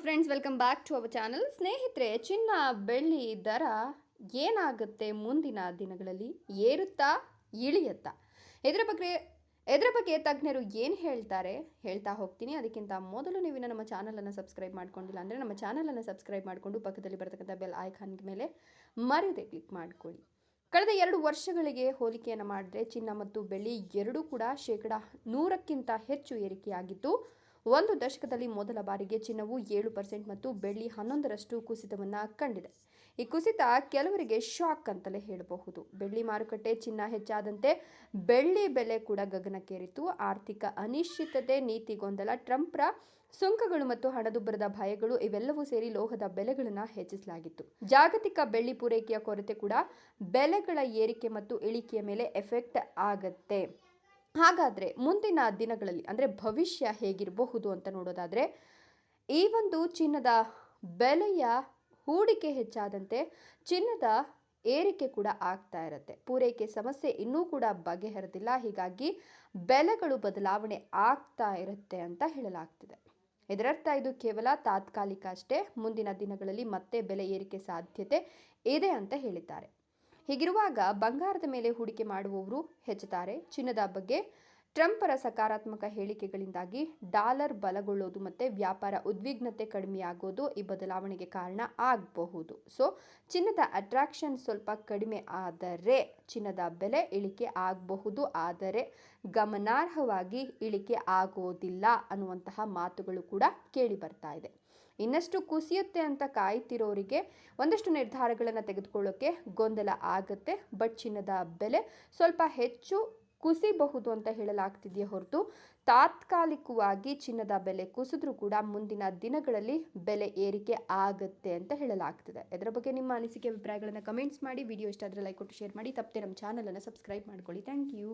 Friends welcome back to our channel ಸ್ನೇಹಿತರೆ, ಚಿನ್ನ, ಬೆಳ್ಳಿ ದರ ಏನಾಗುತ್ತೆ ಮುಂದಿನ ದಿನಗಳಲ್ಲಿ? ಏರುತ್ತಾ, ಇಳಿಯುತ್ತಾ? ಇದರ ಬಗ್ಗೆ ಇದರ ಬಗ್ಗೆ ತಜ್ಞರು ಏನು ಹೇಳ್ತಾರೆ ಹೇಳ್ತಾ ಹೋಗ್ತೀನಿ. ಅದಕ್ಕಿಂತ ಮೊದಲು ನೀವು ಇನ್ನು ನಮ್ಮ ಚಾನಲನ್ನು ಸಬ್ಸ್ಕ್ರೈಬ್ ಮಾಡ್ಕೊಂಡಿಲ್ಲ ಅಂದರೆ ನಮ್ಮ ಚಾನಲನ್ನು ಸಬ್ಸ್ಕ್ರೈಬ್ ಮಾಡಿಕೊಂಡು ಪಕ್ಕದಲ್ಲಿ ಬರ್ತಕ್ಕಂಥ ಬೆಲ್ ಐಕಾನ್ ಮೇಲೆ ಮರೆಯದೆ ಕ್ಲಿಕ್ ಮಾಡ್ಕೊಳ್ಳಿ. ಕಳೆದ ಎರಡು ವರ್ಷಗಳಿಗೆ ಹೋಲಿಕೆಯನ್ನು ಮಾಡಿದ್ರೆ ಚಿನ್ನ ಮತ್ತು ಬೆಳ್ಳಿ ಎರಡೂ ಕೂಡ ಶೇಕಡ ನೂರಕ್ಕಿಂತ ಹೆಚ್ಚು ಏರಿಕೆಯಾಗಿದ್ದು ಒಂದು ದಶಕದಲ್ಲಿ ಮೊದಲ ಬಾರಿಗೆ ಚಿನ್ನವು ಏಳು ಪರ್ಸೆಂಟ್ ಮತ್ತು ಬೆಳ್ಳಿ ಹನ್ನೊಂದರಷ್ಟು ಕುಸಿತವನ್ನು ಕಂಡಿದೆ. ಈ ಕುಸಿತ ಕೆಲವರಿಗೆ ಶಾಕ್ ಅಂತಲೇ ಹೇಳಬಹುದು. ಬೆಳ್ಳಿ ಮಾರುಕಟ್ಟೆ ಚಿನ್ನ ಹೆಚ್ಚಾದಂತೆ ಬೆಳ್ಳಿ ಬೆಲೆ ಕೂಡ ಗಗನಕ್ಕೇರಿತು ಆರ್ಥಿಕ ಅನಿಶ್ಚಿತತೆ, ನೀತಿ ಗೊಂದಲ, ಟ್ರಂಪ್ರ ಸುಂಕಗಳು ಮತ್ತು ಹಣದುಬ್ಬರದ ಭಯಗಳು ಇವೆಲ್ಲವೂ ಸೇರಿ ಲೋಹದ ಬೆಲೆಗಳನ್ನು ಹೆಚ್ಚಿಸಲಾಗಿತ್ತು. ಜಾಗತಿಕ ಬೆಳ್ಳಿ ಪೂರೈಕೆಯ ಕೊರತೆ ಕೂಡ ಬೆಲೆಗಳ ಏರಿಕೆ ಮತ್ತು ಇಳಿಕೆಯ ಮೇಲೆ ಎಫೆಕ್ಟ್ ಆಗತ್ತೆ. ಹಾಗಾದರೆ ಮುಂದಿನ ದಿನಗಳಲ್ಲಿ ಅಂದರೆ ಭವಿಷ್ಯ ಹೇಗಿರಬಹುದು ಅಂತ ನೋಡೋದಾದರೆ, ಈ ಒಂದು ಚಿನ್ನದ ಬೆಲೆಯ ಹೂಡಿಕೆ ಹೆಚ್ಚಾದಂತೆ ಚಿನ್ನದ ಏರಿಕೆ ಕೂಡ ಆಗ್ತಾ ಇರುತ್ತೆ. ಪೂರೈಕೆ ಸಮಸ್ಯೆ ಇನ್ನೂ ಕೂಡ ಬಗೆಹರಿದಿಲ್ಲ. ಹೀಗಾಗಿ ಬೆಲೆಗಳು ಬದಲಾವಣೆ ಆಗ್ತಾ ಇರುತ್ತೆ ಅಂತ ಹೇಳಲಾಗ್ತಿದೆ. ಇದರರ್ಥ ಇದು ಕೇವಲ ತಾತ್ಕಾಲಿಕ ಅಷ್ಟೇ, ಮುಂದಿನ ದಿನಗಳಲ್ಲಿ ಮತ್ತೆ ಬೆಲೆ ಏರಿಕೆ ಸಾಧ್ಯತೆ ಇದೆ ಅಂತ ಹೇಳಿದ್ದಾರೆ. ಹೀಗಿರುವಾಗ ಬಂಗಾರದ ಮೇಲೆ ಹೂಡಿಕೆ ಮಾಡುವವರು ಹೆಚ್ಚುತ್ತಾರೆ. ಚಿನ್ನದ ಬಗ್ಗೆ ಟ್ರಂಪರ ಸಕಾರಾತ್ಮಕ ಹೇಳಿಕೆಗಳಿಂದಾಗಿ ಡಾಲರ್ ಬಲಗೊಳ್ಳೋದು ಮತ್ತು ವ್ಯಾಪಾರ ಉದ್ವಿಗ್ನತೆ ಕಡಿಮೆಯಾಗೋದು ಈ ಬದಲಾವಣೆಗೆ ಕಾರಣ ಆಗಬಹುದು. ಸೊ, ಚಿನ್ನದ ಅಟ್ರಾಕ್ಷನ್ ಸ್ವಲ್ಪ ಕಡಿಮೆ ಆದರೆ ಚಿನ್ನದ ಬೆಲೆ ಇಳಿಕೆ ಆಗಬಹುದು. ಆದರೆ ಗಮನಾರ್ಹವಾಗಿ ಇಳಿಕೆ ಆಗೋದಿಲ್ಲ ಅನ್ನುವಂತಹ ಮಾತುಗಳು ಕೂಡ ಕೇಳಿ ಬರ್ತಾ ಇದೆ. ಇನ್ನಷ್ಟು ಕುಸಿಯುತ್ತೆ ಅಂತ ಕಾಯ್ತಿರೋರಿಗೆ ಒಂದಷ್ಟು ನಿರ್ಧಾರಗಳನ್ನು ತೆಗೆದುಕೊಳ್ಳೋಕ್ಕೆ ಗೊಂದಲ ಆಗುತ್ತೆ. ಬಟ್ ಚಿನ್ನದ ಬೆಲೆ ಸ್ವಲ್ಪ ಹೆಚ್ಚು ಕುಸಿಬಹುದು ಅಂತ ಹೇಳಲಾಗ್ತಿದೆಯೇ ಹೊರತು ತಾತ್ಕಾಲಿಕವಾಗಿ ಚಿನ್ನದ ಬೆಲೆ ಕುಸಿದ್ರೂ ಕೂಡ ಮುಂದಿನ ದಿನಗಳಲ್ಲಿ ಬೆಲೆ ಏರಿಕೆ ಆಗುತ್ತೆ ಅಂತ ಹೇಳಲಾಗ್ತಿದೆ. ಇದರ ಬಗ್ಗೆ ನಿಮ್ಮ ಅನಿಸಿಕೆ, ಅಭಿಪ್ರಾಯಗಳನ್ನು ಕಮೆಂಟ್ಸ್ ಮಾಡಿ ವಿಡಿಯೋ ಇಷ್ಟ ಆದರೆ ಲೈಕ್ ಕೊಟ್ಟು ಶೇರ್ ಮಾಡಿ, ತಪ್ಪದೆ ನಮ್ಮ ಚಾನಲನ್ನು ಸಬ್ಸ್ಕ್ರೈಬ್ ಮಾಡ್ಕೊಳ್ಳಿ. Thank you